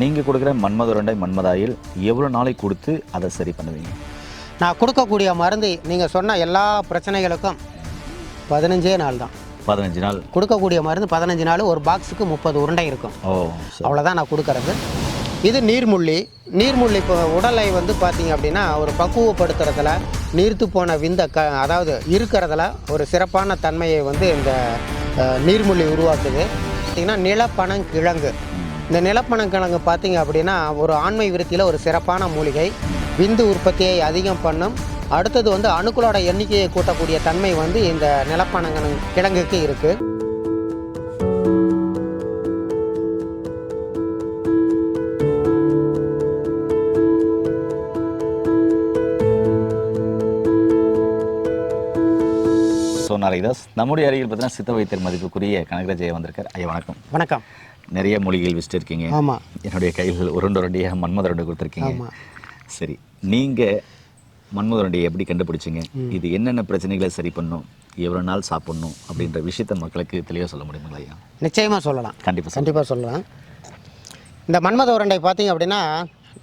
நீங்கள் கொடுக்குற மன்மத உருண்டை மன்மதாயில் எவ்வளோ நாளைக்கு கொடுத்து அதை சரி பண்ணுவீங்க? நான் கொடுக்கக்கூடிய மருந்து நீங்கள் சொன்ன எல்லா பிரச்சனைகளுக்கும் பதினஞ்சே நாள் தான். பதினஞ்சு நாள். கொடுக்கக்கூடிய மருந்து பதினஞ்சு நாள் ஒரு பாக்ஸுக்கு முப்பது உருண்டை இருக்கும். ஓ. அவ்வளோதான் நான் கொடுக்கறது. இது நீர்முள்ளி. நீர்முள்ளி இப்போ உடலை வந்து பார்த்தீங்க அப்படின்னா ஒரு பக்குவப்படுத்துறதுல நீர்த்து போன விந்த க அதாவது இருக்கிறதுல ஒரு சிறப்பான தன்மையை வந்து இந்த நீர்முள்ளி உருவாக்குது. பார்த்திங்கன்னா நிலப்பனங்கிழங்கு இந்த நிலப்பணக்கிழங்கு பார்த்தீங்க அப்படின்னா ஒரு ஆண்மை விருத்தியில் ஒரு சிறப்பான மூலிகை. விந்து உற்பத்தியை அதிகம் பண்ணும். அடுத்தது வந்து அணுக்களோட எண்ணிக்கையை கூட்டக்கூடிய தன்மை வந்து இந்த நிலப்பணங்கிழங்கு கிழங்குக்கு இருக்குது ஸோ நாளைதாஸ் நம்முடைய அருகில் பார்த்தீங்கன்னா சித்த வைத்தியர் மதிப்புக்குரிய கனகராஜ் ஐயா வந்திருக்கார். ஐயா வணக்கம். வணக்கம். நிறைய மூலிகைகள் வச்சுட்டு இருக்கீங்க ஆமாம் என்னுடைய கையில் உருண்டை உருண்டையாக மன்மத உருண்டை கொடுத்துருக்கீங்க. சரி நீங்கள் மன்மத உருண்டையை எப்படி கண்டுபிடிச்சீங்க? இது என்னென்ன பிரச்சனைகளை சரி பண்ணும்? எவ்வளோ நாள் சாப்பிடணும்? அப்படின்ற விஷயத்தை மக்களுக்கு தெளிவாக சொல்ல முடியுங்களா ஐயா? நிச்சயமாக சொல்லலாம். கண்டிப்பாக கண்டிப்பாக சொல்லலாம். இந்த மன்மத உருண்டை பார்த்தீங்க அப்படின்னா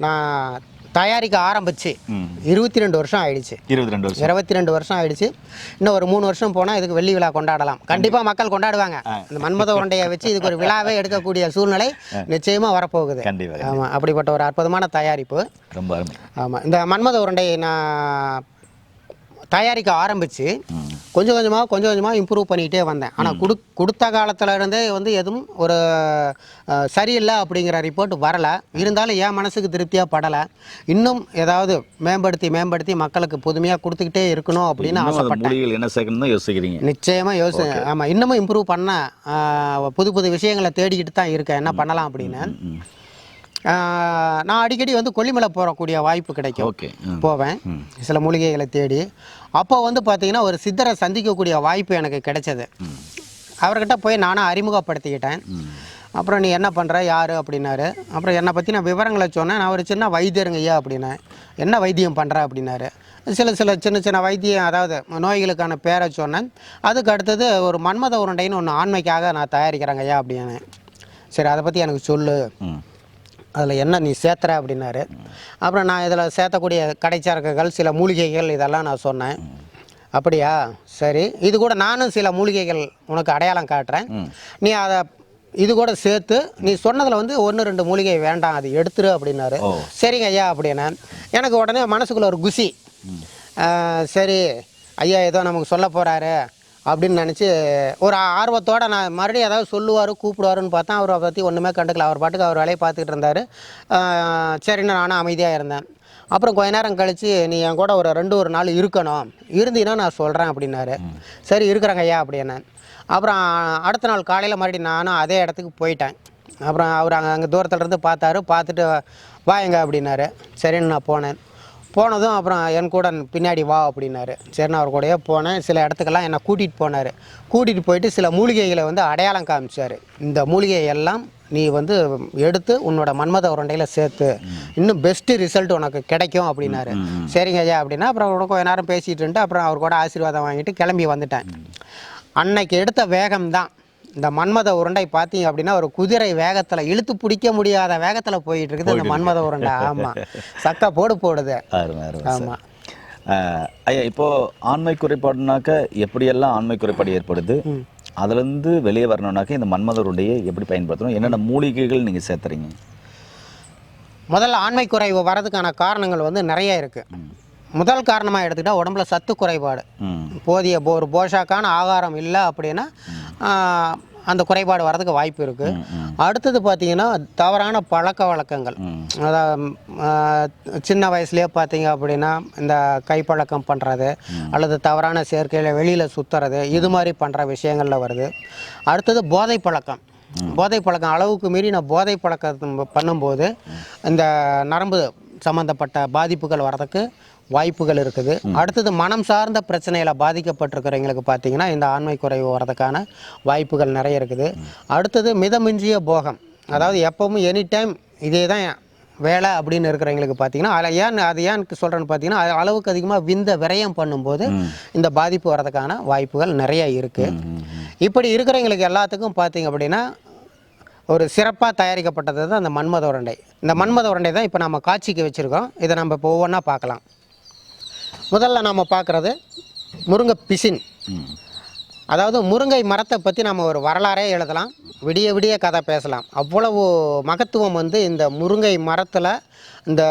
நான் தயாரிக்க ஆரம்பித்து ம். இருபத்தி ரெண்டு வருஷம் ஆயிடுச்சு. இருபத்தி ரெண்டு வருஷம். இருபத்தி ரெண்டு வருஷம் ஆயிடுச்சு. இன்னும் ஒரு மூணு வருஷம் போனால் இதுக்கு வெள்ளி விழா கொண்டாடலாம். கண்டிப்பாக மக்கள் கொண்டாடுவாங்க. இந்த மன்மத உருண்டையை வச்சு இதுக்கு ஒரு விழாவே எடுக்கக்கூடிய சூழ்நிலை நிச்சயமாக வரப்போகுது. ஆமாம் அப்படிப்பட்ட ஒரு அற்புதமான தயாரிப்பு. ரொம்ப ஆமாம் இந்த மன்மத உருண்டையை நான் தயாரிக்க ஆரம்பித்து கொஞ்சம் கொஞ்சமாக கொஞ்சம் கொஞ்சமாக இம்ப்ரூவ் பண்ணிக்கிட்டே வந்தேன். ஆனால் கொடு கொடுத்த காலத்துல இருந்தே வந்து எதுவும் ஒரு சரியில்லை அப்படிங்கிற ரிப்போர்ட் வரலை. இருந்தாலும் என் மனசுக்கு திருப்தியாக படலை. இன்னும் ஏதாவது மேம்படுத்தி மேம்படுத்தி மக்களுக்கு புதுமையாக கொடுத்துக்கிட்டே இருக்கணும் அப்படின்னு ஆசைப்பட்டேன். என்ன சேர்க்கணும் யோசிக்கிறீங்க? நிச்சயமாக யோசி ஆமாம் இன்னமும் இம்ப்ரூவ் பண்ண புது புது விஷயங்களை தேடிக்கிட்டு தான் இருக்கேன். என்ன பண்ணலாம் அப்படின்னு. நான் அடிக்கடி வந்து கொல்லிமலை போகக்கூடிய வாய்ப்பு கிடைக்கும். ஓகே. போவேன். சில மூலிகைகளை தேடி. அப்போ வந்து பார்த்தீங்கன்னா ஒரு சித்தரை சந்திக்கக்கூடிய வாய்ப்பு எனக்கு கிடைச்சது. அவர்கிட்ட போய் நானும் அறிமுகப்படுத்திக்கிட்டேன். அப்புறம் நீ என்ன பண்ணுற யார் அப்படின்னாரு. அப்புறம் என்னை பற்றி நான் விவரங்களை சொன்னேன். நான் ஒரு சின்ன வைத்தியருங்க ஐயா அப்படின்னேன். என்ன வைத்தியம் பண்ணுற அப்படின்னாரு. சில சில சின்ன சின்ன வைத்தியம் அதாவது நோய்களுக்கான பேரை சொன்னேன். அதுக்கு அடுத்தது ஒரு மன்மத உருண்டைன்னு ஒன்று ஆண்மைக்காக நான் தயாரிக்கிறேங்க ஐயா அப்படின்னு சரி அதை பற்றி எனக்கு சொல்லு. அதில் என்ன நீ சேர்த்துற அப்படின்னாரு. அப்புறம் நான் இதில் சேர்த்தக்கூடிய கடைச்சரக்குகள் சில மூலிகைகள் இதெல்லாம் நான் சொன்னேன். அப்படியா? சரி. இது கூட நானும் சில மூலிகைகள் உனக்கு அடையாளம் காட்டுறேன். நீ அதை இது கூட சேர்த்து நீ சொன்னதில் வந்து ஒன்று ரெண்டு மூலிகை வேண்டாம் அது எடுத்துரு அப்படின்னாரு. சரிங்க ஐயா அப்படின்னு எனக்கு உடனே மனசுக்குள்ள ஒரு குசி சரி. ஐயா ஏதோ நமக்கு சொல்ல போகிறாரு அப்படின்னு நினச்சி ஒரு ஆர்வத்தோட நான் மறுபடியும் ஏதாவது சொல்லுவார் கூப்பிடுவாருன்னு பார்த்தா அவரை பற்றி ஒன்றுமே கண்டுக்கல. அவர் பாட்டுக்கு அவர் வேலையை பார்த்துக்கிட்டு இருந்தார். சரின்னு நானும் அமைதியாக இருந்தேன். அப்புறம் கொஞ்ச நேரம் கழித்து நீ என் கூட ஒரு ரெண்டு ஒரு நாள் இருக்கணும். இருந்தீன்னா நான் சொல்கிறேன் அப்படின்னாரு. சரி இருக்கிறேங்க ஐயா அப்படின்னேன். அப்புறம் அடுத்த நாள் காலையில் மறுபடியும் நானும் அதே இடத்துக்கு போயிட்டேன். அப்புறம் அவர் அங்கே அங்கே தூரத்துல இருந்து பார்த்தாரு. பார்த்துட்டு வாங்க அப்படின்னாரு. சரின்னு நான் போனேன். போனதும் அப்புறம் என் கூட பின்னாடி வா அப்படின்னாரு. சரி நான் அவர் கூடயே போனேன். சில இடத்துக்கெல்லாம் என்னை கூட்டிகிட்டு போனார். கூட்டிகிட்டு போயிட்டு சில மூலிகைகளை வந்து அடையாளம் காமிச்சார். இந்த மூலிகை எல்லாம் நீ வந்து எடுத்து உன்னோட மன்மத உருண்டையில் சேர்த்து இன்னும் பெஸ்ட்டு ரிசல்ட் உனக்கு கிடைக்கும் அப்படின்னாரு. சரிங்க ஐயா அப்படின்னா அப்புறம் அவரோட கொஞ்ச நேரம் பேசிகிட்டு இருந்துட்டு அப்புறம் அவர் கூட ஆசீர்வாதம் வாங்கிட்டு கிளம்பி வந்துட்டேன். அன்னைக்கு எடுத்த வேகம்தான். இந்த மன்மத உருண்டை பார்த்தீங்க அப்படின்னா ஒரு குதிரை வேகத்தில் இழுத்து பிடிக்க முடியாத வேகத்தில் போயிட்டு இருக்குது இந்த மன்மத உருண்டை. ஆமாம் சக்கா போடு போடுது. ஆமாம் ஐயா இப்போ ஆண்மை குறைபாடுனாக்க எப்படியெல்லாம் ஆண்மை குறைபாடு ஏற்படுது? அதுலேருந்து வெளியே வரணும்னாக்க இந்த மன்மத உருண்டையை எப்படி பயன்படுத்தணும்? என்னென்ன மூலிகைகள் நீங்கள் சேர்த்துறீங்க? முதல்ல ஆண்மை குறைவு வரதுக்கான காரணங்கள் வந்து நிறைய இருக்குது முதல் காரணமாக எடுத்துக்கிட்டால் உடம்புல சத்து குறைபாடு. போதிய ஒரு போஷாக்கான ஆகாரம் இல்லை அப்படின்னா அந்த குறைபாடு வரதுக்கு வாய்ப்பு இருக்குது அடுத்தது பார்த்தீங்கன்னா தவறான பழக்க வழக்கங்கள். அதாவது சின்ன வயசுலேயே பார்த்தீங்க அப்படின்னா இந்த கைப்பழக்கம் பண்ணுறது அல்லது தவறான சேர்க்கையில் வெளியில் சுற்றுறது இது மாதிரி பண்ணுற விஷயங்களில் வருது. அடுத்தது போதை பழக்கம். போதை பழக்கம் அளவுக்கு மீறி நான் போதை பழக்கம் பண்ணும்போது இந்த நரம்பு சம்மந்தப்பட்ட பாதிப்புகள் வரதுக்கு வாய்ப்புகள் இருக்குது. அடுத்தது மனம் சார்ந்த பிரச்சனையில் பாதிக்கப்பட்டிருக்கிறவங்களுக்கு பார்த்தீங்கன்னா இந்த ஆண்மை குறைவு வரதுக்கான வாய்ப்புகள் நிறைய இருக்குது. அடுத்தது மிதமிஞ்சிய போகம். அதாவது எப்பவும் எனி டைம் இதே தான் வேலை அப்படின்னு இருக்கிறவங்களுக்கு பார்த்தீங்கன்னா அதில் ஏன் அது ஏன் சொல்கிறேன்னு பார்த்தீங்கன்னா அது அளவுக்கு அதிகமாக விந்த விரயம் பண்ணும்போது இந்த பாதிப்பு வரதுக்கான வாய்ப்புகள் நிறைய இருக்குது இப்படி இருக்கிறவங்களுக்கு எல்லாத்துக்கும் பார்த்தீங்க அப்படின்னா ஒரு சிறப்பாக தயாரிக்கப்பட்டது தான் அந்த மன்மத உருண்டை. இந்த மன்மத உருண்டை தான் இப்போ நம்ம காட்சிக்கு வச்சுருக்கோம். இதை நம்ம இப்போ ஒவ்வொன்றா பார்க்கலாம். முதல்ல நம்ம பார்க்குறது முருங்கை பிசின். அதாவது முருங்கை மரத்தை பற்றி நம்ம ஒரு வரலாறே எழுதலாம். விடிய விடிய கதை பேசலாம். அவ்வளவு மகத்துவம் வந்து இந்த முருங்கை மரத்தில் இந்த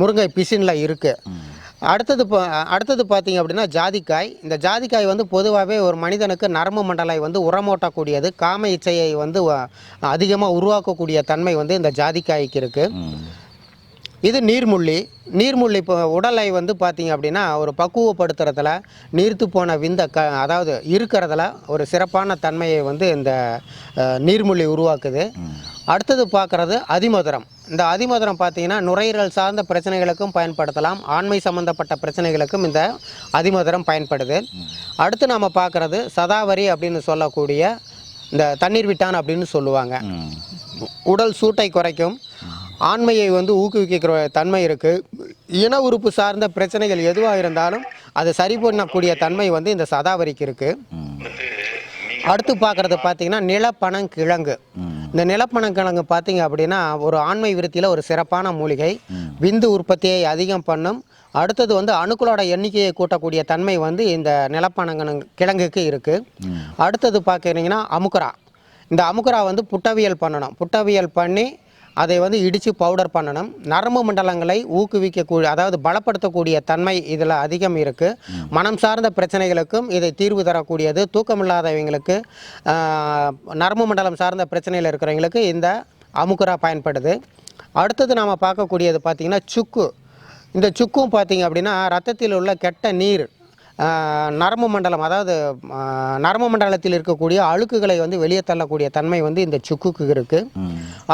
முருங்கை பிசினில் இருக்குது அடுத்தது பா அடுத்தது பார்த்தீங்க அப்படின்னா ஜாதிக்காய். இந்த ஜாதிக்காய் வந்து பொதுவாகவே ஒரு மனிதனுக்கு நரம்பு மண்டலை வந்து உரமூட்டக்கூடியது. காம இச்சையை வந்து அதிகமாக உருவாக்கக்கூடிய தன்மை வந்து இந்த ஜாதிக்காய்க்கு இருக்குது இது நீர்முள்ளி. நீர்முள்ளி இப்போ உடலை வந்து பார்த்தீங்க அப்படின்னா ஒரு பக்குவப்படுத்துறதுல நீர்த்து போன விந்த க அதாவது இருக்கிறதுல ஒரு சிறப்பான தன்மையை வந்து இந்த நீர்முள்ளி உருவாக்குது. அடுத்தது பார்க்குறது அதிமதுரம். இந்த அதிமதுரம் பார்த்தீங்கன்னா நுரையீரல் சார்ந்த பிரச்சனைகளுக்கும் பயன்படுத்தலாம். ஆண்மை சம்பந்தப்பட்ட பிரச்சனைகளுக்கும் இந்த அதிமதுரம் பயன்படுது. அடுத்து நாம் பார்க்குறது சதாவரி அப்படின்னு சொல்லக்கூடிய இந்த தண்ணீர் விட்டான் அப்படின்னு சொல்லுவாங்க. உடல் சூட்டை குறைக்கும். ஆண்மையை வந்து ஊக்குவிக்கிற தன்மை இருக்குது இன உறுப்பு சார்ந்த பிரச்சனைகள் எதுவாக இருந்தாலும் அதை சரி பண்ணக்கூடிய தன்மை வந்து இந்த சதாவரிக்கு இருக்குது அடுத்து பார்க்குறது பார்த்தீங்கன்னா நிலப்பனங்கிழங்கு கிழங்கு. இந்த நிலப்பனங்கிழங்கு பார்த்தீங்க அப்படின்னா ஒரு ஆண்மை விருத்தியில் ஒரு சிறப்பான மூலிகை. விந்து உற்பத்தியை அதிகம் பண்ணும். அடுத்தது வந்து அணுக்களோட எண்ணிக்கையை கூட்டக்கூடிய தன்மை வந்து இந்த நிலப்பனங்கிழங்கு கிழங்குக்கு இருக்குது அடுத்தது பார்க்குறீங்கன்னா அமுக்கரா. இந்த அமுக்கரா வந்து புட்டவியல் பண்ணணும். புட்டவியல் பண்ணி அதை வந்து இடித்து பவுடர் பண்ணணும். நரம்பு மண்டலங்களை ஊக்குவிக்கக்கூடிய அதாவது பலப்படுத்தக்கூடிய தன்மை இதில் அதிகம் இருக்குது மனம் சார்ந்த பிரச்சனைகளுக்கும் இதை தீர்வு தரக்கூடியது. தூக்கமில்லாதவங்களுக்கு நரம்பு மண்டலம் சார்ந்த பிரச்சனையில் இருக்கிறவங்களுக்கு இந்த அமுக்குரா பயன்படுது. அடுத்தது நாம் பார்க்கக்கூடியது பார்த்திங்கன்னா சுக்கு. இந்த சுக்கும் பார்த்தீங்க அப்படின்னா ரத்தத்தில் உள்ள கெட்ட நீர் நரம்பு மண்டலம் அதாவது நரம்பு மண்டலத்தில் இருக்கக்கூடிய அழுக்குகளை வந்து வெளியே தள்ளக்கூடிய தன்மை வந்து இந்த சுக்குக்கு இருக்குது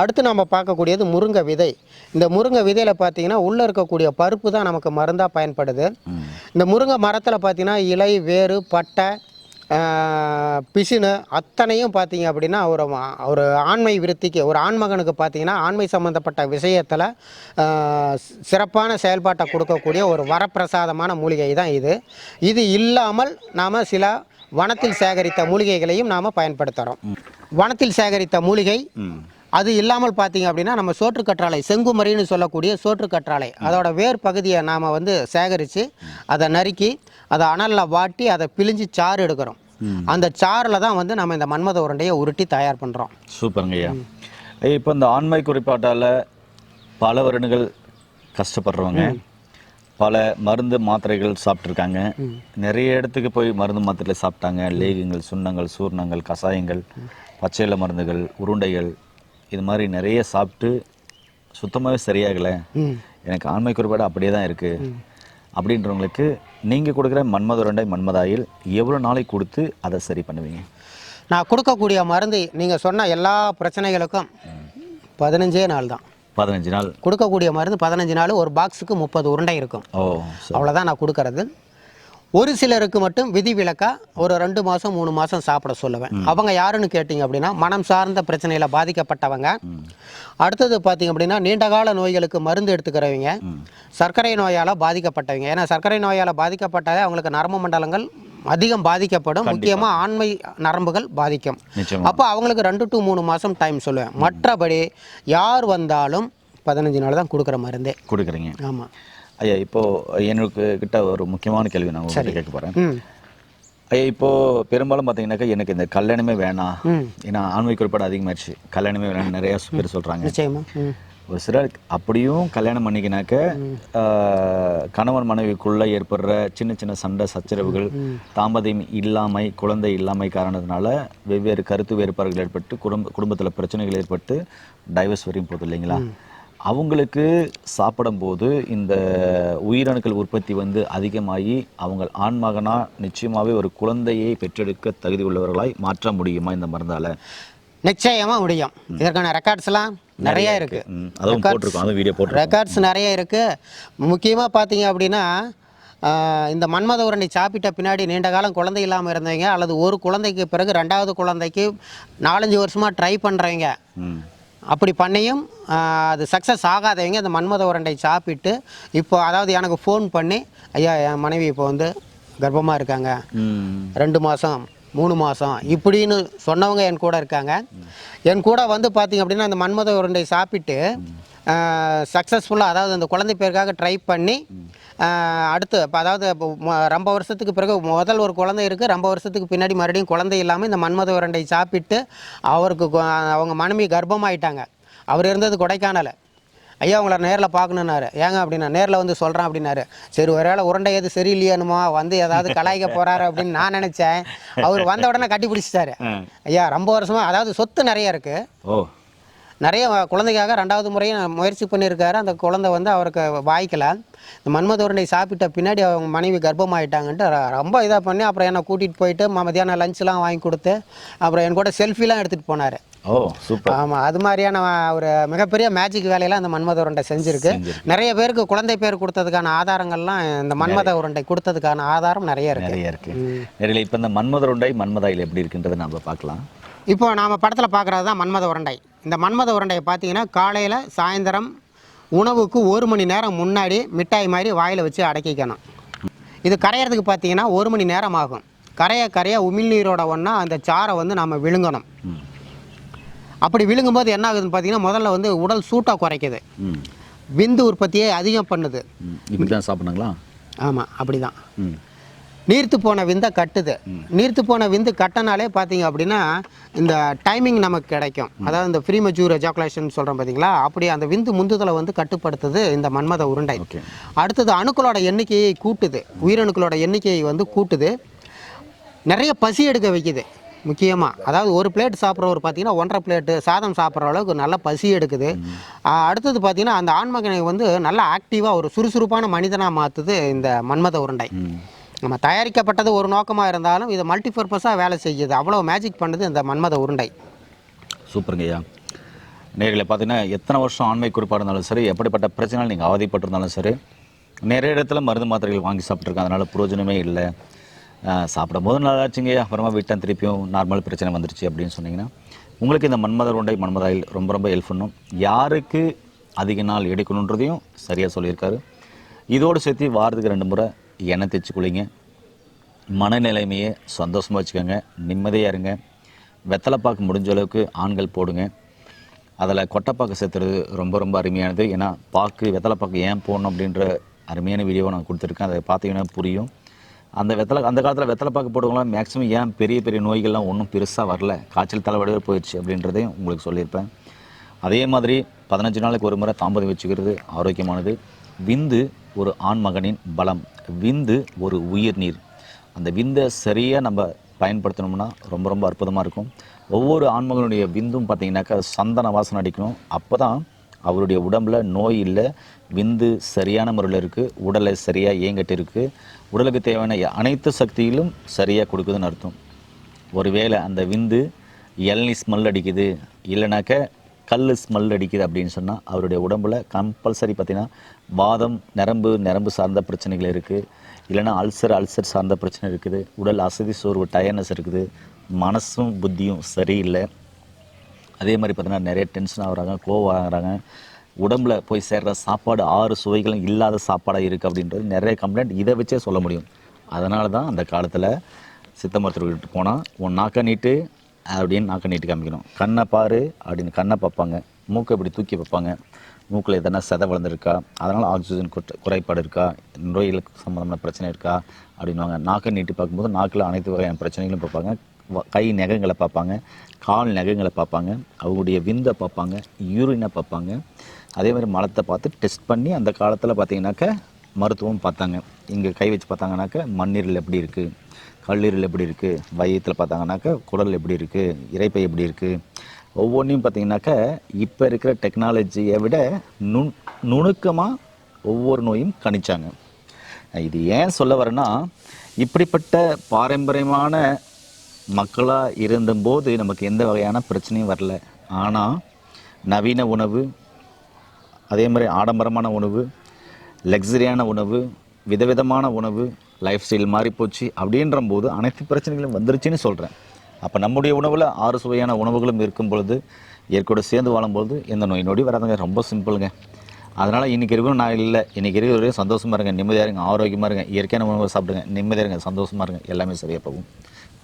அடுத்து நம்ம பார்க்கக்கூடியது முருங்கை விதை. இந்த முருங்கை விதையில் பார்த்தீங்கன்னா உள்ளே இருக்கக்கூடிய பருப்பு தான் நமக்கு மருந்தாக பயன்படுது. இந்த முருங்கை மரத்தில் பார்த்தீங்கன்னா இலை வேறு பட்டை பிசினு அத்தனையும் பார்த்தீங்க அப்படின்னா ஒரு ஒரு ஆண்மை விருத்திக்கு ஒரு ஆண்மகனுக்கு பார்த்தீங்கன்னா ஆண்மை சம்மந்தப்பட்ட விஷயத்தில் சிறப்பான செயல்பாட்டை கொடுக்கக்கூடிய ஒரு வரப்பிரசாதமான மூலிகை தான் இது. இது இல்லாமல் நாம் சில வனத்தில் சேகரித்த மூலிகைகளையும் நாம் பயன்படுத்துகிறோம் வனத்தில் சேகரித்த மூலிகை அது இல்லாமல் பார்த்தீங்க அப்படின்னா நம்ம சோற்றுக்கற்றாழை செங்குமரின்னு சொல்லக்கூடிய சோற்றுக்கற்றாழை அதோட வேர் பகுதியை நாம் வந்து சேகரித்து அதை நறுக்கி அதை அனலில் வாட்டி அதை பிழிஞ்சு சாறு எடுக்கிறோம். அந்த சாறில் தான் வந்து நம்ம இந்த மன்மத உருண்டையை உருட்டி தயார் பண்ணுறோம் சூப்பருங்க ஐயா. இப்போ இந்த ஆண்மை குறைபாட்டால் பல வருடங்கள் கஷ்டப்படுறவங்க பல மருந்து மாத்திரைகள் சாப்பிட்ருக்காங்க நிறைய இடத்துக்கு போய் மருந்து மாத்திரை சாப்பிட்டாங்க. லேகியங்கள் சுண்ணங்கள் சூர்ணங்கள் கஷாயங்கள் பச்சையில மருந்துகள் உருண்டைகள் இது மாதிரி நிறைய சாப்பிட்டு சுத்தமாகவே சரியாகலை. எனக்கு ஆண்மை குறைபாடு அப்படியே தான் இருக்குது அப்படின்றவங்களுக்கு நீங்கள் கொடுக்குற மன்மத உருண்டை மன்மதாயில் எவ்வளோ நாளைக்கு கொடுத்து அதை சரி பண்ணுவீங்க? நான் கொடுக்கக்கூடிய மருந்து நீங்கள் சொன்ன எல்லா பிரச்சனைகளுக்கும் பதினஞ்சே நாள் தான். பதினஞ்சு நாள். கொடுக்கக்கூடிய மருந்து பதினஞ்சு நாள் ஒரு பாக்ஸுக்கு முப்பது உருண்டை இருக்கும். ஓ அவ்வளோதான் நான் கொடுக்கறது. ஒரு சிலருக்கு மட்டும் விதிவிலக்கா ஒரு ரெண்டு மாதம் மூணு மாதம் சாப்பிட சொல்லுவேன். அவங்க யாருன்னு கேட்டிங்க அப்படின்னா மனம் சார்ந்த பிரச்சனையில் பாதிக்கப்பட்டவங்க. அடுத்தது பார்த்தீங்க அப்படின்னா நீண்டகால நோய்களுக்கு மருந்து எடுத்துக்கிறவங்க. சர்க்கரை நோயால் பாதிக்கப்பட்டவங்க. ஏன்னா சர்க்கரை நோயால் பாதிக்கப்பட்டாலே அவங்களுக்கு நரம்பு மண்டலங்கள் அதிகம் பாதிக்கப்படும். முக்கியமாக ஆண்மை நரம்புகள் பாதிக்கும். அப்போ அவங்களுக்கு ரெண்டு டு மூணு மாதம் டைம் சொல்லுவேன். மற்றபடி யார் வந்தாலும் பதினஞ்சு நாள் தான் கொடுக்குற மருந்தே. கொடுக்குறீங்க. ஆமாம் ஐயா இப்போ எனக்கு கிட்ட ஒரு முக்கியமான கேள்வி நான் உங்ககிட்ட கேட்க போறேன். ஐயா இப்போ பெரும்பாலும் பார்த்தீங்கன்னாக்கா எனக்கு இந்த கல்யாணமே வேணாம். ஏன்னா ஆண்மை குறைபாடு அதிகமாயிடுச்சு கல்யாணமே வேணாம் நிறைய பேர் ம். ஒரு சிலர் அப்படியும் கல்யாணம் பண்ணிக்கினாக்க கணவன் மனைவிக்குள்ள ஏற்படுற சின்ன சின்ன சண்டை சச்சரவுகள் தாம்பதியம் இல்லாமை குழந்தை இல்லாமை காரணத்தினால வெவ்வேறு கருத்து வேறுபாடுகள் ஏற்பட்டு குடும்ப குடும்பத்துல பிரச்சனைகள் ஏற்பட்டு டைவர்ஸ் வரையும் போகுது இல்லைங்களா? அவங்களுக்கு சாப்பிடும்போது இந்த உயிரணுக்கள் உற்பத்தி வந்து அதிகமாகி அவங்க ஆண்மகனா நிச்சயமாவே ஒரு குழந்தையை பெற்றெடுக்க தகுதி உள்ளவர்களாய் மாற்ற முடியுமா இந்த மருந்தால? நிச்சயமா முடியும். இதற்கான ரெக்கார்ட்ஸ்லாம் நிறைய இருக்கு. ம், அதுவும் போட்டிருக்கோம். அதுவும் வீடியோ போட்டிருக்கோம். ரெக்கார்ட்ஸ் நிறைய இருக்கு. முக்கியமாக பார்த்தீங்க அப்படின்னா இந்த மன்மத உருண்டை சாப்பிட்ட பின்னாடி நீண்ட காலம் குழந்தை இல்லாமல் இருந்தவங்க அல்லது ஒரு குழந்தைக்கு பிறகு ரெண்டாவது குழந்தைக்கு நாலஞ்சு வருஷமா ட்ரை பண்ணுறவங்க அப்படி பண்ணியும் அது சக்ஸஸ் ஆகாதவங்க அந்த மன்மத உருண்டை சாப்பிட்டு இப்போ அதாவது எனக்கு ஃபோன் பண்ணி ஐயா என் மனைவி இப்போ வந்து கர்ப்பமாக இருக்காங்க. ரெண்டு மாதம் மூணு மாதம் இப்படின்னு சொன்னவங்க என் கூட இருக்காங்க. என் கூட வந்து பார்த்தீங்க அப்படின்னா அந்த மன்மத உருண்டை சாப்பிட்டு சக்ஸஸ்ஃபுல்லாக அதாவது அந்த குழந்தை பேருக்காக ட்ரை பண்ணி அடுத்து இப்போ அதாவது ரொம்ப வருஷத்துக்கு பிறகு முதல் ஒரு குழந்தை இருக்குது ரொம்ப வருஷத்துக்கு பின்னாடி மறுபடியும் குழந்தை இல்லாமல் இந்த மன்மத உருண்டை சாப்பிட்டு அவருக்கு அவங்க மனைவி கர்ப்பமாயிட்டாங்க. அவர் இருந்தது கொடைக்கானல். ஐயா உங்களை நேரில் பார்க்கணுன்னாரு ஏங்க அப்படின்னா நேரில் வந்து சொல்கிறேன் அப்படின்னாரு. சரி ஒருவேளை உருண்டை எது சரியில்லையனுமோ? வந்து ஏதாவது கலாய்க்க போகிறாரு அப்படின்னு நான் நினச்சேன். அவர் வந்த உடனே கட்டி பிடிச்சிட்டாரு. ஐயா ரொம்ப வருஷமா அதாவது சொத்து நிறைய இருக்குது ஓ. நிறைய குழந்தைக்காக ரெண்டாவது முறையும் முயற்சி பண்ணியிருக்காரு. அந்த குழந்தை வந்து அவருக்கு வாய்க்கல. இந்த மன்மத உருண்டை சாப்பிட்ட பின்னாடி அவங்க மனைவி கர்ப்பமாயிட்டாங்கன்ட்டு ரொம்ப இதாக பண்ணி அப்புறம் என்னை கூட்டிகிட்டு போயிட்டு ம- மத்தியானம் லஞ்செலாம் வாங்கி கொடுத்து அப்புறம் என் கூட செல்ஃபிலாம் எடுத்துகிட்டு போனார். ஓ சூப்பர். ஆமாம் அது மாதிரியான ஒரு மிகப்பெரிய மேஜிக் வேலையெல்லாம் அந்த மன்மத உருண்டை செஞ்சுருக்கு. நிறைய பேருக்கு குழந்தை பேர் கொடுத்ததுக்கான ஆதாரங்கள்லாம் இந்த மன்மத உருண்டை கொடுத்ததுக்கான ஆதாரம் நிறைய இருக்குது நிறைய இருக்கு. இப்போ இந்த மன்மதர் உண்டை மன்மதாயில் எப்படி இருக்குன்றதை நம்ம பார்க்கலாம். இப்போ நாம் படத்தில் பார்க்குறது தான் மன்மத உருண்டை இந்த மன்மத உருண்டையை பார்த்தீங்கன்னா காலையில் சாயந்தரம் உணவுக்கு ஒரு மணி நேரம் முன்னாடி மிட்டாய் மாதிரி வாயில் வச்சு அடக்கிக்கணும். இது கரையிறதுக்கு பார்த்தீங்கன்னா ஒரு மணி நேரம் ஆகும். கரைய கரைய உமிழ்நீரோட ஒன்றா அந்த சாறை வந்து நம்ம விழுங்கணும். அப்படி விழுங்கும்போது என்ன ஆகுதுன்னு பார்த்தீங்கன்னா முதல்ல வந்து உடல் சூட்டை குறைக்குது. விந்து உற்பத்தியை அதிகம் பண்ணுது. இப்படி தான் சாப்பிட்ணுங்களா? ஆமாம் அப்படி தான் நீர்த்து போன விந்தை கட்டுது. நீர்த்து போன விந்து கட்டினாலே பார்த்தீங்க அப்படின்னா இந்த டைமிங் நமக்கு கிடைக்கும். அதாவது இந்த ஃப்ரீ மெச்சூர் எஜாகுலேஷன் சொல்கிறோம் பார்த்தீங்களா அப்படி அந்த விந்து முந்துதலை வந்து கட்டுப்படுத்துது இந்த மன்மத உருண்டை. அடுத்தது அணுக்களோட எண்ணிக்கையை கூட்டுது. உயிரணுக்களோட எண்ணிக்கையை வந்து கூட்டுது. நிறைய பசி எடுக்க வைக்குது முக்கியமாக அதாவது ஒரு பிளேட் சாப்பிட்றவர் பார்த்தீங்கன்னா ஒன்றரை பிளேட்டு சாதம் சாப்பிட்ற அளவுக்கு நல்லா பசி எடுக்குது. அடுத்தது பார்த்தீங்கன்னா அந்த ஆண்மகனை வந்து நல்லா ஆக்டிவாக ஒரு சுறுசுறுப்பான மனிதனாக மாற்றுது இந்த மன்மத உருண்டை. நம்ம தயாரிக்கப்பட்டது ஒரு நோக்கமாக இருந்தாலும் இது மல்டிபர்பஸாக வேலை செய்யுது. அவ்வளோ மேஜிக் பண்ணுது இந்த மன்மத உருண்டை. சூப்பருங்கய்யா நேரில் பார்த்தீங்கன்னா எத்தனை வருஷம் ஆண்மை குறிப்பாக இருந்தாலும் சரி எப்படிப்பட்ட பிரச்சனைகள் நீங்கள் அவதிப்பட்டிருந்தாலும் சரி நிறைய இடத்துல மருந்து மாத்திரைகள் வாங்கி சாப்பிட்ருக்கேன் அதனால் பிரயோஜனமே இல்லை. சாப்பிடும் போது நல்லா அப்புறமா விட்டேன் திருப்பியும் நார்மல் பிரச்சனை வந்துருச்சு அப்படின்னு சொன்னீங்கன்னா உங்களுக்கு இந்த மன்மதர் உண்டை மன்மதாயில் ரொம்ப ரொம்ப ஹெல்ப் பண்ணும் யாருக்கு அதிக நாள் எடுக்கணுன்றதையும் சரியாக சொல்லியிருக்காரு. இதோடு சேர்த்து வாரத்துக்கு ரெண்டு முறை எண்ணெய் தேய்ச்சி குளிங்க. மனநிலைமையை சந்தோஷமாக வச்சுக்கோங்க. நிம்மதியாக இருங்க. வெத்தலைப்பாக்கு முடிஞ்ச அளவுக்கு ஆண்கள் போடுங்க. அதில் கொட்டைப்பாக்கு சேர்த்துறது ரொம்ப ரொம்ப அருமையானது. ஏன்னா பாக்கு வெத்தலைப்பாக்கு ஏன் போடணும் அப்படின்ற அருமையான வீடியோவை நான் கொடுத்துருக்கேன். அதை பார்த்தீங்கன்னா புரியும். அந்த வெத்தலை அந்த காலத்தில் வெத்தலைப்பாக்கு போடுறவங்களாம் மேக்ஸிமம் ஏன் பெரிய பெரிய நோய்கள்லாம் ஒன்றும் பெருசாக வரல. காய்ச்சல் தலைவடவே போயிடுச்சு அப்படின்றதையும் உங்களுக்கு சொல்லியிருப்பேன். அதே மாதிரி பதினஞ்சு நாளைக்கு ஒரு முறை தாம்பதி வச்சுக்கிறது ஆரோக்கியமானது. விந்து ஒரு ஆண்மகனின் பலம் விந்து ஒரு உயிர்நீர் அந்த விந்தை சரியாக நம்ம பயன்படுத்தணும்னா ரொம்ப ரொம்ப அற்புதமாக இருக்கும். ஒவ்வொரு ஆண்மகனுடைய விந்தும் பார்த்தீங்கன்னாக்கா சந்தன வாசனை அடிக்கணும் அப்போ தான் அவருடைய உடம்புல நோய் இல்லை விந்து சரியான முறையில் இருக்குது உடலை சரியாக இயங்கிட்டு இருக்குது உடலுக்கு தேவையான அனைத்து சக்தியிலும் சரியாக கொடுக்குதுன்னு அர்த்தம். ஒருவேளை அந்த விந்து இளநீ ஸ்மெல் அடிக்குது இல்லைனாக்க கல் ஸ்மெல் அடிக்குது அப்படின்னு சொன்னால் அவருடைய உடம்புல கம்பல்சரி பார்த்தீங்கன்னா வாதம் நரம்பு நரம்பு சார்ந்த பிரச்சனைகள் இருக்குது இல்லைனா அல்சர் அல்சர் சார்ந்த பிரச்சனை இருக்குது. உடல் அசதி சோர்வு டயர்னஸ் இருக்குது. மனசும் புத்தியும் சரியில்லை. அதே மாதிரி பார்த்தீங்கன்னா நிறைய டென்ஷன் ஆகுறாங்க கோவம் ஆகுறாங்க. உடம்புல போய் சேர்கிற சாப்பாடு ஆறு சுவைகளும் இல்லாத சாப்பாடாக இருக்குது அப்படின்றது நிறைய கம்ப்ளைண்ட் இதை வச்சே சொல்ல முடியும். அதனால தான் அந்த காலத்தில் சித்த மருத்துவர்கிட்ட போனால் உன் நாக்கை நீட்டு அப்படின்னு நாக்கை நீட்டு காமிக்கணும். கண்ணை பாரு அப்படின்னு கண்ணை பார்ப்பாங்க. மூக்கை இப்படி தூக்கி பார்ப்பாங்க மூக்கில் எதனா செதை வளர்ந்துருக்கா? அதனால் ஆக்சிஜன் குற்ற- குறைபாடு இருக்கா நோய்களுக்கு சம்மந்தமான பிரச்சனை இருக்கா? அப்படின்வாங்க நாக்கை நீட்டி பார்க்கும்போது நாக்கில் அனைத்து வகையான பிரச்சனைகளும் பார்ப்பாங்க. வ- கை நகங்களை பார்ப்பாங்க. கால் நகங்களை பார்ப்பாங்க. அவங்களுடைய விந்தை பார்ப்பாங்க. யூரினை பார்ப்பாங்க. அதே மாதிரி மலத்தை பார்த்து டெஸ்ட் பண்ணி அந்த காலத்தில் பார்த்தீங்கன்னாக்க மருத்துவம் பார்த்தாங்க. இங்கே கை வச்சு பார்த்தாங்கனாக்க மண்ணீரல் எப்படி இருக்குது கல்லீரல் எப்படி இருக்குது வயத்தில் பார்த்தாங்கனாக்கா குடல் எப்படி இருக்குது இறைப்பை எப்படி இருக்குது ஒவ்வொன்றையும் பார்த்தீங்கன்னாக்க இப்போ இருக்கிற டெக்னாலஜியை விட நுண் நுணுக்கமாக ஒவ்வொரு நோயும் கணிச்சாங்க. இது ஏன் சொல்ல வரேன்னா இப்படிப்பட்ட பாரம்பரியமான மக்களாக இருந்தபோது நமக்கு எந்த வகையான பிரச்சனையும் வரல. ஆனால் நவீன உணவு அதே மாதிரி ஆடம்பரமான உணவு லக்ஸரியான உணவு விதவிதமான உணவு லைஃப் ஸ்டைல் மாறிப்போச்சு அப்படின்ற போது அனைத்து பிரச்சனைகளும் வந்துருச்சுன்னு சொல்கிறேன் அப்போ நம்முடைய உணவில் ஆறு சுவையான உணவுகளும் இருக்கும் பொழுது இயற்கையோடு சேர்ந்து வாழும்போது எந்த நோய் நொடி வராதுங்க. ரொம்ப சிம்பிளுங்க. அதனால் இன்றைக்கி இருக்கணும் நான் இல்லை. இன்றைக்கி இருக்கிற வரையும் சந்தோஷமாக இருங்க. நிம்மதியாக இருங்க. ஆரோக்கியமாக இருங்க. இயற்கையான உணவை சாப்பிடுங்க. நிம்மதியாக இருங்க. சந்தோஷமாக இருங்க. எல்லாமே சரியாக போகும்.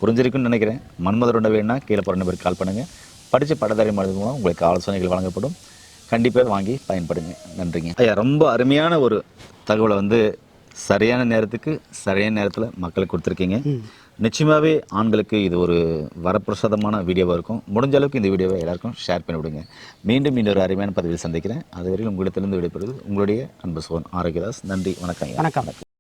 புரிஞ்சிருக்குன்னு நினைக்கிறேன். மன்மதரோட வேணும்னா கீழே போகிற நம்பருக்கு கால் பண்ணுங்கள் படித்து பட்டதாரி மருந்து மூலம் உங்களுக்கு ஆலோசனைகள் வழங்கப்படும். கண்டிப்பாக வாங்கி பயன்படுங்க. நன்றிங்க. ஐயா ரொம்ப அருமையான ஒரு தகவலை வந்து சரியான நேரத்துக்கு சரியான நேரத்தில் மக்களுக்கு கொடுத்துருக்கீங்க. நிச்சயமாகவே ஆண்களுக்கு இது ஒரு வரப்பிரசாதமான வீடியோவாக இருக்கும். முடிஞ்ச அளவுக்கு இந்த வீடியோவை எல்லாருக்கும் ஷேர் பண்ணி விடுங்க. மீண்டும் இன்னொரு அருமையான பதிவில் சந்திக்கிறேன். அதுவரையில் உங்களிடத்திலிருந்து விடைபெறுவது உங்களுடைய அன்பு சோன் ஆரோக்கியதாஸ். நன்றி வணக்கம். வணக்கம்.